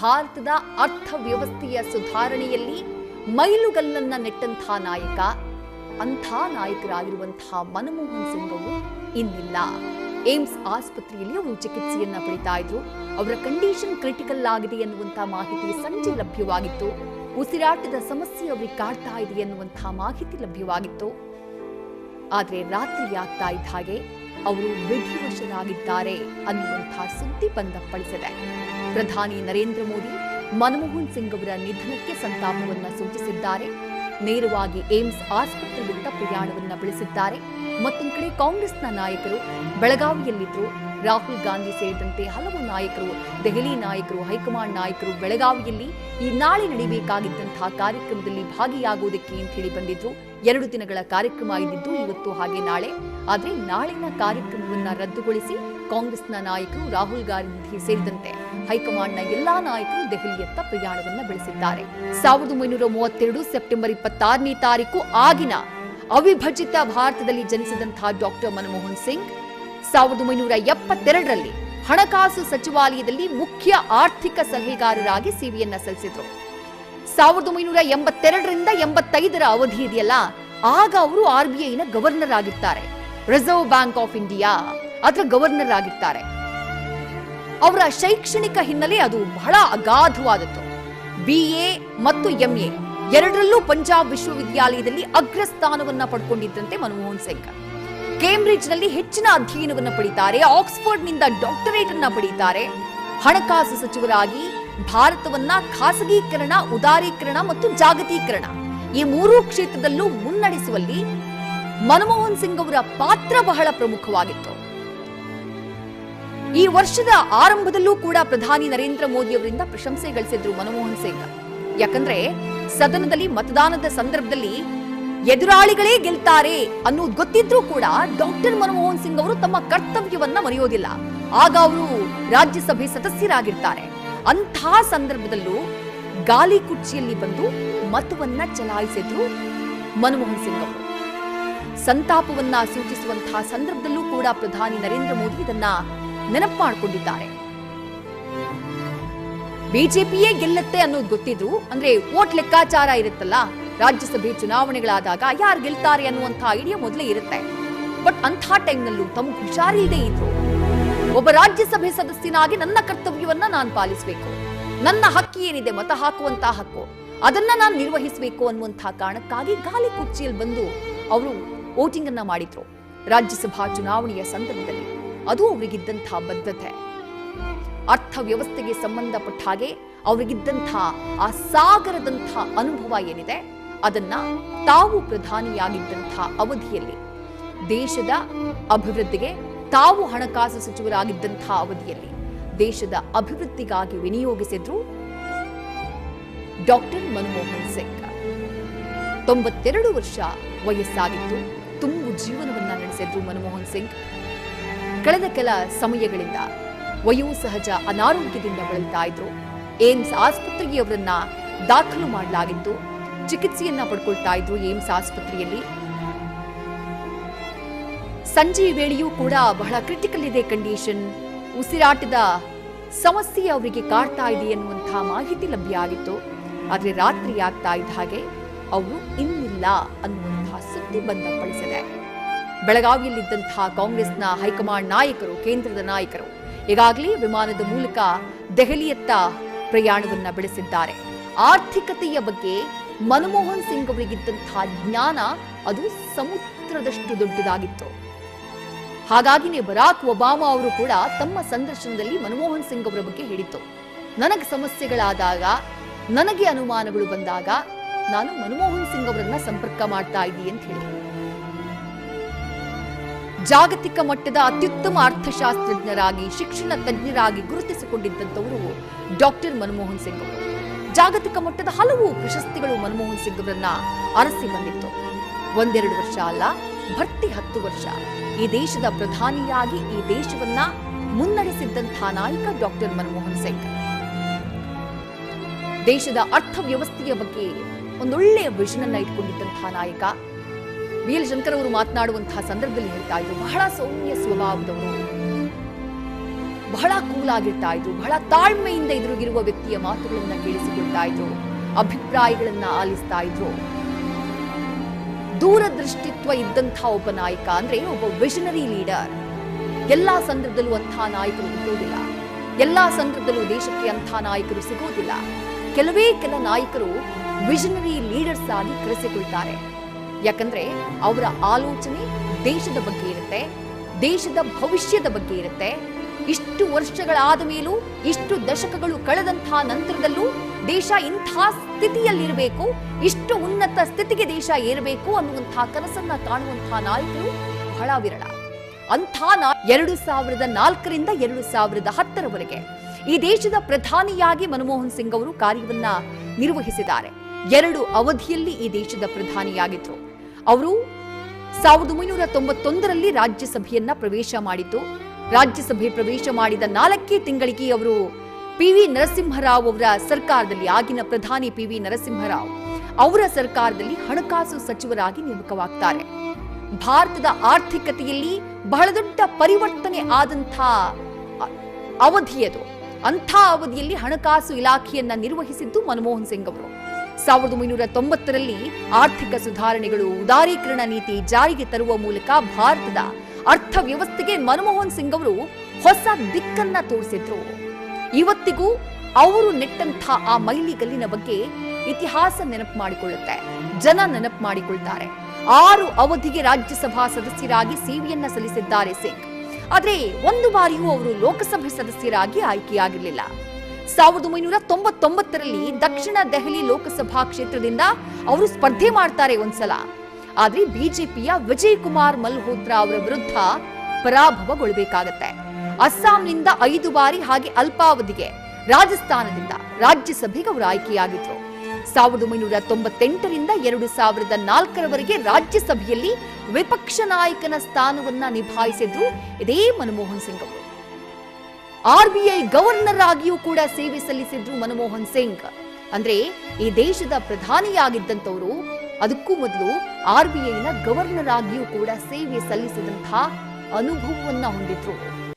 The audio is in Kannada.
ಭಾರತದ ಅರ್ಥವ್ಯವಸ್ಥೆಯ ಸುಧಾರಣೆಯಲ್ಲಿ ಮೈಲುಗಲ್ಲನ್ನ ನೆಟ್ಟಂಥ ನಾಯಕ, ಅಂಥ ನಾಯಕರಾಗಿರುವಂತಹ ಮನಮೋಹನ್ ಸಿಂಗ್ ಅವರು ಇನ್ನಿಲ್ಲ ಏಮ್ಸ್ ಆಸ್ಪತ್ರೆಯಲ್ಲಿ ಅವರು ಚಿಕಿತ್ಸೆಯನ್ನ ಪಡಿತಾ ಇದ್ರು. ಅವರ ಕಂಡೀಷನ್ ಕ್ರಿಟಿಕಲ್ ಆಗಿದೆ ಎನ್ನುವಂತಹ ಮಾಹಿತಿ ಸಂಜೆ ಲಭ್ಯವಾಗಿತ್ತು. ಉಸಿರಾಟದ ಸಮಸ್ಯೆ ಅವರಿಗೆ ಕಾಡ್ತಾ ಇದೆ ಎನ್ನುವಂತಹ ಮಾಹಿತಿ ಲಭ್ಯವಾಗಿತ್ತು. ಆದರೆ ರಾತ್ರಿ ಆಗ್ತಾ ಇದ್ದ ಹಾಗೆ ಅವರು ವಿಧಿವಶರಾಗಿದ್ದಾರೆ ಅನ್ನುವಂತಹ ಸುದ್ದಿ ಬಂದಪ್ಪಳಿಸಿದೆ. ಪ್ರಧಾನಿ ನರೇಂದ್ರ ಮೋದಿ ಮನಮೋಹನ್ ಸಿಂಗ್ ಅವರ ನಿಧನಕ್ಕೆ ಸಂತಾಪವನ್ನ ಸೂಚಿಸಿದ್ದಾರೆ. ನೇರವಾಗಿ ಏಮ್ಸ್ ಆಸ್ಪತ್ರೆಯಿಂದ ಪ್ರಯಾಣವನ್ನ ಬೆಳೆಸಿದ್ದಾರೆ. ಮತ್ತೊಂದು ಕಡೆ ಕಾಂಗ್ರೆಸ್ನ ನಾಯಕರು ಬೆಳಗಾವಿಯಲ್ಲಿದ್ದರು. ರಾಹುಲ್ ಗಾಂಧಿ ಸೇರಿದಂತೆ ಹಲವು ನಾಯಕರು, ದೆಹಲಿ ನಾಯಕರು, ಹೈಕಮಾಂಡ್ ನಾಯಕರು ಬೆಳಗಾವಿಯಲ್ಲಿ ಈ ನಾಳೆ ನಡೀಬೇಕಾಗಿದ್ದಂತಹ ಕಾರ್ಯಕ್ರಮದಲ್ಲಿ ಭಾಗಿಯಾಗುವುದಕ್ಕೆ ಅಂತ ಹೇಳಿ ಬಂದಿದ್ರು. ಎರಡು ದಿನಗಳ ಕಾರ್ಯಕ್ರಮ ಇದ್ದಿದ್ದು ಇವತ್ತು ಹಾಗೆ ನಾಳೆ. ಆದ್ರೆ ನಾಳಿನ ಕಾರ್ಯಕ್ರಮವನ್ನು ರದ್ದುಗೊಳಿಸಿ ಕಾಂಗ್ರೆಸ್ನ ನಾಯಕರು ರಾಹುಲ್ ಗಾಂಧಿ ಸೇರಿದಂತೆ ಹೈಕಮಾಂಡ್ನ ಎಲ್ಲಾ ನಾಯಕರು ದೆಹಲಿಯತ್ತ ಪ್ರಯಾಣವನ್ನು ಬೆಳೆಸಿದ್ದಾರೆ. ಸಾವಿರದ ಒಂಬೈನೂರ ಮೂವತ್ತೆರಡು ಸೆಪ್ಟೆಂಬರ್ ಇಪ್ಪತ್ತಾರನೇ ತಾರೀಕು ಆಗಿನ ಅವಿಭಜಿತ ಭಾರತದಲ್ಲಿ ಜನಿಸಿದಂತಹ ಡಾಕ್ಟರ್ ಮನಮೋಹನ್ ಸಿಂಗ್ ಸಾವಿರದ ಒಂಬೈನೂರ ಎಪ್ಪತ್ತೆರಡರಲ್ಲಿ ಹಣಕಾಸು ಸಚಿವಾಲಯದಲ್ಲಿ ಮುಖ್ಯ ಆರ್ಥಿಕ ಸಲಹೆಗಾರರಾಗಿ ಸೇವೆಯನ್ನ ಸಲ್ಲಿಸಿದ್ರು. ಸಾವಿರದ ಒಂಬೈನೂರ ಎಂಬತ್ತೆರಡರಿಂದ ಎಂಬತ್ತೈದರ ಅವಧಿ ಇದೆಯಲ್ಲ, ಆಗ ಅವರು ಆರ್ ಬಿ ಐನ ಗವರ್ನರ್ ಆಗಿರ್ತಾರೆ ರಿಸರ್ವ್ ಬ್ಯಾಂಕ್ ಆಫ್ ಇಂಡಿಯಾ ಅದರ ಗವರ್ನರ್ ಆಗಿರ್ತಾರೆ. ಅವರ ಶೈಕ್ಷಣಿಕ ಹಿನ್ನೆಲೆ ಅದು ಬಹಳ ಅಗಾಧವಾದದ್ದು. ಬಿ ಎ ಮತ್ತು ಎಂಎ ಎರಡರಲ್ಲೂ ಪಂಜಾಬ್ ವಿಶ್ವವಿದ್ಯಾಲಯದಲ್ಲಿ ಅಗ್ರಸ್ಥಾನವನ್ನ ಪಡ್ಕೊಂಡಿದ್ದಂತೆ ಮನಮೋಹನ್ ಸಿಂಗ್. ಕೇಂಬ್ರಿಡ್ಜ್ನಲ್ಲಿ ಹೆಚ್ಚಿನ ಅಧ್ಯಯನವನ್ನು ಪಡಿತಾರೆ, ಆಕ್ಸ್ಫರ್ಡ್ನಿಂದ ಡಾಕ್ಟರೇಟ್ ಅನ್ನ ಪಡೀತಾರೆ. ಹಣಕಾಸು ಸಚಿವರಾಗಿ ಭಾರತವನ್ನ ಖಾಸಗೀಕರಣ, ಉದಾರೀಕರಣ ಮತ್ತು ಜಾಗತೀಕರಣ ಈ ಮೂರೂ ಕ್ಷೇತ್ರದಲ್ಲೂ ಮುನ್ನಡೆಸುವಲ್ಲಿ ಮನಮೋಹನ್ ಸಿಂಗ್ ಅವರ ಪಾತ್ರ ಬಹಳ ಪ್ರಮುಖವಾಗಿತ್ತು. ಈ ವರ್ಷದ ಆರಂಭದಲ್ಲೂ ಕೂಡ ಪ್ರಧಾನಿ ನರೇಂದ್ರ ಮೋದಿ ಅವರಿಂದ ಪ್ರಶಂಸೆ ಗಳಿಸಿದ್ರು ಮನಮೋಹನ್ ಸಿಂಗ್. ಯಾಕಂದ್ರೆ ಸದನದಲ್ಲಿ ಮತದಾನದ ಸಂದರ್ಭದಲ್ಲಿ ಎದುರಾಳಿಗಳೇ ಗೆಲ್ತಾರೆ ಅನ್ನೋದು ಗೊತ್ತಿದ್ರೂ ಕೂಡ ಡಾಕ್ಟರ್ ಮನಮೋಹನ್ ಸಿಂಗ್ ಅವರು ತಮ್ಮ ಕರ್ತವ್ಯವನ್ನ ಮರೆಯೋದಿಲ್ಲ. ಆಗ ಅವರು ರಾಜ್ಯಸಭೆ ಸದಸ್ಯರಾಗಿರ್ತಾರೆ. ಅಂಥ ಸಂದರ್ಭದಲ್ಲೂ ಗಾಲಿ ಕುರ್ಚಿಯಲ್ಲಿ ಬಂದು ಮತವನ್ನ ಚಲಾಯಿಸಿದ್ರು ಮನಮೋಹನ್ ಸಿಂಗ್ ಅವರು. ಸಂತಾಪವನ್ನ ಸೂಚಿಸುವಂತಹ ಸಂದರ್ಭದಲ್ಲೂ ಕೂಡ ಪ್ರಧಾನಿ ನರೇಂದ್ರ ಮೋದಿ ಇದನ್ನ ನೆನಪು ಮಾಡಿಕೊಂಡಿದ್ದಾರೆ ಬಿಜೆಪಿಯೇ ಗೆಲ್ಲತ್ತೆ ಅನ್ನೋದು ಗೊತ್ತಿದ್ರು, ಅಂದ್ರೆ ಓಟ್ ಲೆಕ್ಕಾಚಾರ ಇರುತ್ತಲ್ಲ, ರಾಜ್ಯಸಭೆ ಚುನಾವಣೆಗಳಾದಾಗ ಯಾರು ಗೆಲ್ತಾರೆ ಅನ್ನುವಂತಹ ಐಡಿಯಾ ಮೊದಲೇ ಇರುತ್ತೆ. ಬಟ್ ಅಂಥ ಟೈಮ್ನಲ್ಲೂ ತಮಗೆ ಹುಷಾರಿಲ್ಲದೆ ಇದ್ರು. ಒಬ್ಬ ರಾಜ್ಯಸಭೆ ಸದಸ್ಯನಾಗಿ ನನ್ನ ಕರ್ತವ್ಯವನ್ನ ನಾನು ಪಾಲಿಸಬೇಕು. ನನ್ನ ಹಕ್ಕಿ ಏನಿದೆ ಮತ ಹಾಕುವಂತಹ ಹಕ್ಕು, ಅದನ್ನ ನಾನು ನಿರ್ವಹಿಸಬೇಕು ಅನ್ನುವಂತಹ ಕಾರಣಕ್ಕಾಗಿ ಗಾಲಿ ಕುರ್ಚಿಯಲ್ಲಿ ಬಂದು ಅವರು ವೋಟಿಂಗ್ ಅನ್ನ ಮಾಡಿದ್ರು. ರಾಜ್ಯಸಭಾ ಚುನಾವಣೆಯ ಸಂದರ್ಭದಲ್ಲಿ ಅದು ಅವರಿಗಿದ್ದಂತಹ ಬದ್ಧತೆ. ಅರ್ಥ ವ್ಯವಸ್ಥೆಗೆ ಸಂಬಂಧಪಟ್ಟ ಹಾಗೆ ಅವರಿಗಿದ್ದಂಥ ಆ ಸಾಗರದಂಥ ಅನುಭವ ಏನಿದೆ, ಅದನ್ನ ತಾವು ಪ್ರಧಾನಿಯಾಗಿದ್ದಂಥ ಅವಧಿಯಲ್ಲಿ, ದೇಶದ ಅಭಿವೃದ್ಧಿಗೆ ತಾವು ಹಣಕಾಸು ಸಚಿವರಾಗಿದ್ದಂಥ ಅವಧಿಯಲ್ಲಿ ದೇಶದ ಅಭಿವೃದ್ಧಿಗಾಗಿ ವಿನಿಯೋಗಿಸಿದ್ರು ಡಾಕ್ಟರ್ ಮನಮೋಹನ್ ಸಿಂಗ್. ತೊಂಬತ್ತೆರಡು ವರ್ಷ ವಯಸ್ಸಾಗಿತ್ತು. ಜೀವನವನ್ನ ನಡೆಸಿದ್ರು ಮನಮೋಹನ್ ಸಿಂಗ್. ಕಳೆದ ಕೆಲ ಸಮಯಗಳಿಂದ ವಯೋಸಹಜ ಅನಾರೋಗ್ಯದಿಂದ ಬಳಲ್ತಾ ಇದ್ರು. ಏಮ್ಸ್ ಆಸ್ಪತ್ರೆಗೆ ಅವರನ್ನ ದಾಖಲು ಮಾಡಲಾಗಿತ್ತು. ಚಿಕಿತ್ಸೆಯನ್ನ ಪಡ್ಕೊಳ್ತಾ ಇದ್ರು ಏಮ್ಸ್ ಆಸ್ಪತ್ರೆಯಲ್ಲಿ. ಸಂಜೆ ವೇಳೆಯೂ ಕೂಡ ಬಹಳ ಕ್ರಿಟಿಕಲ್ ಇದೆ ಕಂಡೀಷನ್ ಉಸಿರಾಟದ ಸಮಸ್ಯೆ ಅವರಿಗೆ ಕಾಡ್ತಾ ಇದೆ ಎನ್ನುವಂತಹ ಮಾಹಿತಿ ಲಭ್ಯ ಆಗಿತ್ತು. ಆದ್ರೆ ರಾತ್ರಿ ಆಗ್ತಾ ಇದ್ದ ಹಾಗೆ ಅವರು ಇನ್ನಿಲ್ಲ ಅನ್ನುವಂತಹ ಸುದ್ದಿ ಬಂದಪಡಿಸಿದೆ ಬೆಳಗಾವಿಯಲ್ಲಿದ್ದಂತಹ ಕಾಂಗ್ರೆಸ್ನ ಹೈಕಮಾಂಡ್ ನಾಯಕರು, ಕೇಂದ್ರದ ನಾಯಕರು ಈಗಾಗಲೇ ವಿಮಾನದ ಮೂಲಕ ದೆಹಲಿಯತ್ತ ಪ್ರಯಾಣವನ್ನ ಬೆಳೆಸಿದ್ದಾರೆ. ಆರ್ಥಿಕತೆಯ ಬಗ್ಗೆ ಮನಮೋಹನ್ ಸಿಂಗ್ ಅವರಿಗಿದ್ದಂತಹ ಜ್ಞಾನ ಅದು ಸಮುದ್ರದಷ್ಟು ದೊಡ್ಡದಾಗಿತ್ತು. ಹಾಗಾಗಿನೇ ಬರಾಕ್ ಒಬಾಮಾ ಅವರು ಕೂಡ ತಮ್ಮ ಸಂದರ್ಶನದಲ್ಲಿ ಮನಮೋಹನ್ ಸಿಂಗ್ ಅವರ ಬಗ್ಗೆ ಹೇಳಿತ್ತು. ನನಗೆ ಸಮಸ್ಯೆಗಳಾದಾಗ, ನನಗೆ ಅನುಮಾನಗಳು ಬಂದಾಗ ನಾನು ಮನಮೋಹನ್ ಸಿಂಗ್ ಅವರನ್ನ ಸಂಪರ್ಕ ಮಾಡ್ತಾ ಇದ್ದೀನಿ ಅಂತ ಹೇಳಿ ಜಾಗತಿಕ ಮಟ್ಟದ ಅತ್ಯುತ್ತಮ ಅರ್ಥಶಾಸ್ತ್ರಜ್ಞರಾಗಿ, ಶಿಕ್ಷಣ ತಜ್ಞರಾಗಿ ಗುರುತಿಸಿಕೊಂಡಿದ್ದಂಥವರು ಡಾಕ್ಟರ್ ಮನಮೋಹನ್ ಸಿಂಗ್ ಅವರು. ಜಾಗತಿಕ ಮಟ್ಟದ ಹಲವು ಪ್ರಶಸ್ತಿಗಳು ಮನಮೋಹನ್ ಸಿಂಗ್ ಅವರನ್ನ ಅರಸಿ ಬಂದಿತ್ತು. ಒಂದೆರಡು ವರ್ಷ ಅಲ್ಲ, ಭರ್ತಿ ಹತ್ತು ವರ್ಷ. ಈ ದೇಶದ ಪ್ರಧಾನಿಯಾಗಿ ಈ ದೇಶವನ್ನ ಮುನ್ನಡೆಸಿದ್ದಂತಹ ನಾಯಕ ಡಾಕ್ಟರ್ ಮನಮೋಹನ್ ಸಿಂಗ್. ದೇಶದ ಅರ್ಥವ್ಯವಸ್ಥೆಯ ಬಗ್ಗೆ ಒಂದೊಳ್ಳೆಯ ವಿಷನ್ ಅನ್ನ ಇಟ್ಕೊಂಡಿದ್ದಂತಹ ನಾಯಕ. ವಿ ಎಲ್ ಶಂಕರ್ ಅವರು ಮಾತನಾಡುವಂತಹ ಸಂದರ್ಭದಲ್ಲಿ ಹೇಳ್ತಾ ಇದ್ರು, ಬಹಳ ಸೌಮ್ಯ ಸ್ವಭಾವದವರು. ಬಹಳ ಕೂಲ್ ಆಗಿರ್ತಾ ಇದ್ರು, ಬಹಳ ತಾಳ್ಮೆಯಿಂದ ಎದುರುಗಿರುವ ವ್ಯಕ್ತಿಯ ಮಾತುಗಳನ್ನ ಕೇಳಿಸಿಕೊಳ್ತಾ ಇದ್ರು, ಅಭಿಪ್ರಾಯಗಳನ್ನ ಆಲಿಸ್ತಾ ಇದ್ರು. ದೂರದೃಷ್ಟಿತ್ವ ಇದ್ದಂತಹ ಒಬ್ಬ ನಾಯಕ ಅಂದ್ರೆ ಒಬ್ಬ ವಿಷನರಿ ಲೀಡರ್ ಎಲ್ಲಾ ಸಂದರ್ಭದಲ್ಲೂ ಅಂಥ ನಾಯಕರು ಹುಟ್ಟುವುದಿಲ್ಲ ಎಲ್ಲಾ ಸಂದರ್ಭದಲ್ಲೂ ದೇಶಕ್ಕೆ ಅಂಥ ನಾಯಕರು ಸಿಗುವುದಿಲ್ಲ ಕೆಲವೇ ಕೆಲ ನಾಯಕರು ವಿಷನರಿ ಲೀಡರ್ಸ್ ಆಗಿ ಕರೆಸಿಕೊಳ್ತಾರೆ ಯಾಕಂದ್ರೆ ಅವರ ಆಲೋಚನೆ ದೇಶದ ಬಗ್ಗೆ ಇರುತ್ತೆ, ದೇಶದ ಭವಿಷ್ಯದ ಬಗ್ಗೆ ಇರುತ್ತೆ. ಇಷ್ಟು ವರ್ಷಗಳಾದ ಮೇಲೂ, ಇಷ್ಟು ದಶಕಗಳು ಕಳೆದಂತಹ ನಂತರದಲ್ಲೂ ದೇಶ ಇಂಥ ಸ್ಥಿತಿಯಲ್ಲಿರಬೇಕು, ಇಷ್ಟು ಉನ್ನತ ಸ್ಥಿತಿಗೆ ದೇಶ ಏರಬೇಕು ಅನ್ನುವಂತಹ ಕನಸನ್ನ ಕಾಣುವಂತಹ ನಾಯಕರು ಬಹಳ ವಿರಳ. ಅಂಥ ಎರಡು ಸಾವಿರದ ನಾಲ್ಕರಿಂದ ಎರಡು ಸಾವಿರದ ಹತ್ತರವರೆಗೆ ಈ ದೇಶದ ಪ್ರಧಾನಿಯಾಗಿ ಮನಮೋಹನ್ ಸಿಂಗ್ ಅವರು ಕಾರ್ಯವನ್ನ ನಿರ್ವಹಿಸಿದ್ದಾರೆ. ಎರಡು ಅವಧಿಯಲ್ಲಿ ಈ ದೇಶದ ಪ್ರಧಾನಿಯಾಗಿದ್ರು. ಅವರು ಸಾವಿರದ ಒಂಬೈನೂರ ತೊಂಬತ್ತೊಂದರಲ್ಲಿ ರಾಜ್ಯಸಭೆಯನ್ನ ಪ್ರವೇಶ ಮಾಡಿದ್ದು, ರಾಜ್ಯಸಭೆ ಪ್ರವೇಶ ಮಾಡಿದ ನಾಲ್ಕೇ ತಿಂಗಳಿಗೆ ಅವರು ಪಿ ವಿ ನರಸಿಂಹರಾವ್ ಅವರ ಸರ್ಕಾರದಲ್ಲಿ, ಆಗಿನ ಪ್ರಧಾನಿ ಪಿ ವಿ ನರಸಿಂಹರಾವ್ ಅವರ ಸರ್ಕಾರದಲ್ಲಿ ಹಣಕಾಸು ಸಚಿವರಾಗಿ ನೇಮಕವಾಗ್ತಾರೆ. ಭಾರತದ ಆರ್ಥಿಕತೆಯಲ್ಲಿ ಬಹಳ ದೊಡ್ಡ ಪರಿವರ್ತನೆ ಆದಂಥ ಅವಧಿಯದು. ಅಂಥ ಅವಧಿಯಲ್ಲಿ ಹಣಕಾಸು ಇಲಾಖೆಯನ್ನ ನಿರ್ವಹಿಸಿದ್ದು ಮನಮೋಹನ್ ಸಿಂಗ್ ಅವರು. ಸಾವಿರದ ಒಂಬೈನೂರ ತೊಂಬತ್ತರಲ್ಲಿ ಆರ್ಥಿಕ ಸುಧಾರಣೆಗಳು ಉದಾರೀಕರಣ ನೀತಿ ಜಾರಿಗೆ ತರುವ ಮೂಲಕ ಭಾರತದ ಅರ್ಥವ್ಯವಸ್ಥೆಗೆ ಮನಮೋಹನ್ ಸಿಂಗ್ ಅವರು ಹೊಸ ದಿಕ್ಕನ್ನ ತೋರಿಸಿದ್ರು. ಇವತ್ತಿಗೂ ಅವರು ನೆಟ್ಟಂಥ ಆ ಮೈಲಿಗಲ್ಲಿನ ಬಗ್ಗೆ ಇತಿಹಾಸ ನೆನಪು ಮಾಡಿಕೊಳ್ಳುತ್ತೆ, ಜನ ನೆನಪು ಮಾಡಿಕೊಳ್ತಾರೆ. ಆರು ಅವಧಿಗೆ ರಾಜ್ಯಸಭಾ ಸದಸ್ಯರಾಗಿ ಸೇವೆಯನ್ನ ಸಲ್ಲಿಸಿದ್ದಾರೆ ಸಿಂಗ್. ಆದ್ರೆ ಒಂದು ಬಾರಿಯೂ ಅವರು ಲೋಕಸಭೆ ಸದಸ್ಯರಾಗಿ ಆಯ್ಕೆಯಾಗಿರಲಿಲ್ಲ. ಸಾವಿರದ ಒಂಬೈನೂರ ತೊಂಬತ್ತೊಂಬತ್ತರಲ್ಲಿ ದಕ್ಷಿಣ ದೆಹಲಿ ಲೋಕಸಭಾ ಕ್ಷೇತ್ರದಿಂದ ಅವರು ಸ್ಪರ್ಧೆ ಮಾಡ್ತಾರೆ ಒಂದ್ಸಲ. ಆದ್ರೆ ಬಿಜೆಪಿಯ ವಿಜಯ್ ಕುಮಾರ್ ಮಲ್ಹೋತ್ರಾ ಅವರ ವಿರುದ್ಧ ಪರಾಭವಗೊಳ್ಳಬೇಕಾಗತ್ತೆ. ಅಸ್ಸಾಂನಿಂದ ಐದು ಬಾರಿ ಹಾಗೆ ಅಲ್ಪಾವಧಿಗೆ ರಾಜಸ್ಥಾನದಿಂದ ರಾಜ್ಯಸಭೆಗೆ ಅವರು ಆಯ್ಕೆಯಾಗಿದ್ರು. ಸಾವಿರದ ಒಂಬೈನೂರ ತೊಂಬತ್ತೆಂಟರಿಂದ ಎರಡು ಸಾವಿರದ ನಾಲ್ಕರವರೆಗೆ ರಾಜ್ಯಸಭೆಯಲ್ಲಿ ವಿಪಕ್ಷ ನಾಯಕನ ಸ್ಥಾನವನ್ನ ನಿಭಾಯಿಸಿದ್ರು ಇದೇ ಮನಮೋಹನ್ ಸಿಂಗ್ ಅವರು. ಆರ್ಬಿಐ ಗವರ್ನರ್ ಆಗಿಯೂ ಕೂಡ ಸೇವೆ ಸಲ್ಲಿಸಿದ್ರು ಮನಮೋಹನ್ ಸಿಂಗ್. ಅಂದ್ರೆ ಈ ದೇಶದ ಪ್ರಧಾನಿಯಾಗಿದ್ದಂಥವರು, ಅದಕ್ಕೂ ಮೊದಲು ಆರ್ಬಿಐನ ಗವರ್ನರ್ ಆಗಿಯೂ ಕೂಡ ಸೇವೆ ಸಲ್ಲಿಸಿದಂತಹ ಅನುಭವವನ್ನ ಹೊಂದಿದ್ರು.